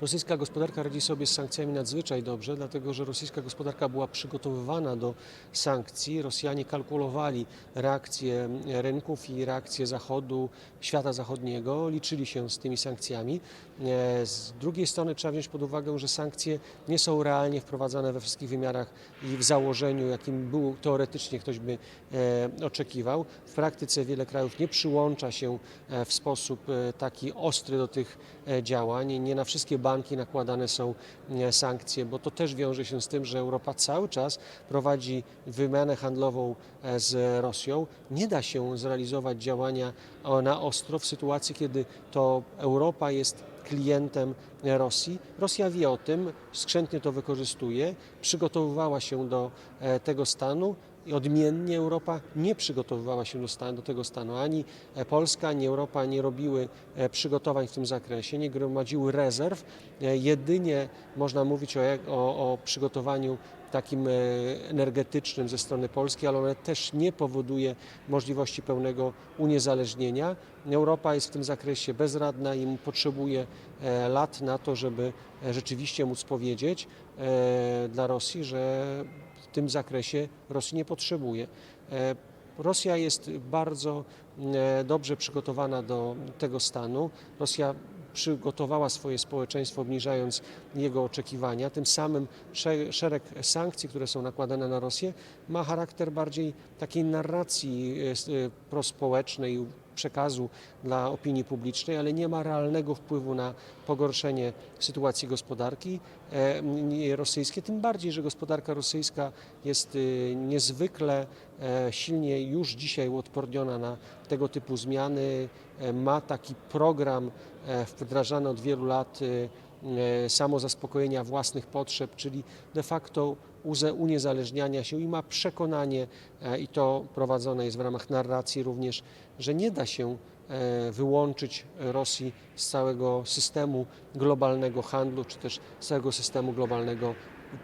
Rosyjska gospodarka radzi sobie z sankcjami nadzwyczaj dobrze, dlatego że rosyjska gospodarka była przygotowywana do sankcji. Rosjanie kalkulowali reakcje rynków i reakcje Zachodu, świata zachodniego, liczyli się z tymi sankcjami. E, Z drugiej strony trzeba wziąć pod uwagę, że sankcje nie są realnie wprowadzane we wszystkich wymiarach i w założeniu, jakim był teoretycznie ktoś by e, oczekiwał. W praktyce wiele krajów nie przyłącza się e, w sposób taki ostry do tych działań. Nie na wszystkie banki nakładane są e, sankcje, bo to też wiąże się z tym, że Europa cały czas prowadzi wymianę handlową e, z Rosją. Nie da się zrealizować działania o, na ostro w sytuacji, kiedy to Europa jest klientem Rosji. Rosja wie o tym, skrzętnie to wykorzystuje, przygotowywała się do e, tego stanu odmiennie Europa nie przygotowywała się do, stan, do tego stanu. Ani e, Polska, ani Europa nie robiły e, przygotowań w tym zakresie, nie gromadziły rezerw. E, Jedynie można mówić o, o, o przygotowaniu takim energetycznym ze strony Polski, ale one też nie powoduje możliwości pełnego uniezależnienia. Europa jest w tym zakresie bezradna i potrzebuje lat na to, żeby rzeczywiście móc powiedzieć dla Rosji, że tym zakresie Rosji nie potrzebuje. E, Rosja jest bardzo e, dobrze przygotowana do tego stanu. Rosja przygotowała swoje społeczeństwo, obniżając jego oczekiwania. Tym samym sze- szereg sankcji, które są nakładane na Rosję, ma charakter bardziej takiej narracji e, e, prospołecznej, przekazu dla opinii publicznej, ale nie ma realnego wpływu na pogorszenie sytuacji gospodarki e, rosyjskiej. Tym bardziej, że gospodarka rosyjska jest niezwykle silnie już dzisiaj uodporniona na tego typu zmiany. Ma taki program e, wdrażany od wielu lat e, e, samozaspokojenia własnych potrzeb, czyli de facto uniezależniania się i ma przekonanie, e, i to prowadzone jest w ramach narracji również, że nie da się e, wyłączyć Rosji z całego systemu globalnego handlu, czy też z całego systemu globalnego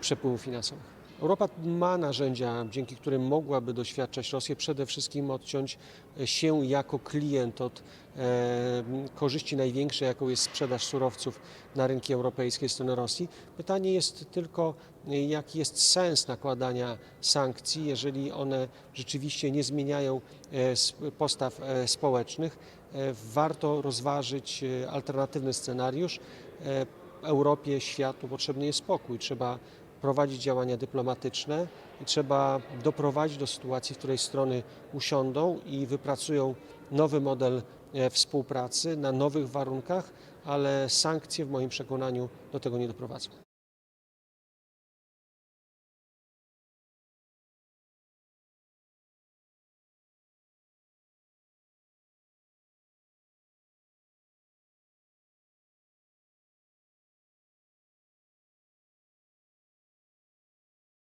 przepływu finansowego. Europa ma narzędzia, dzięki którym mogłaby doświadczać Rosję, przede wszystkim odciąć się jako klient od e, korzyści największej, jaką jest sprzedaż surowców na rynki europejskie ze strony Rosji. Pytanie jest tylko, e, jaki jest sens nakładania sankcji, jeżeli one rzeczywiście nie zmieniają e, postaw e, społecznych. E, Warto rozważyć e, alternatywny scenariusz. E, Europie, światu potrzebny jest spokój. Trzeba prowadzić działania dyplomatyczne i trzeba doprowadzić do sytuacji, w której strony usiądą i wypracują nowy model e, współpracy na nowych warunkach, ale sankcje w moim przekonaniu do tego nie doprowadzą.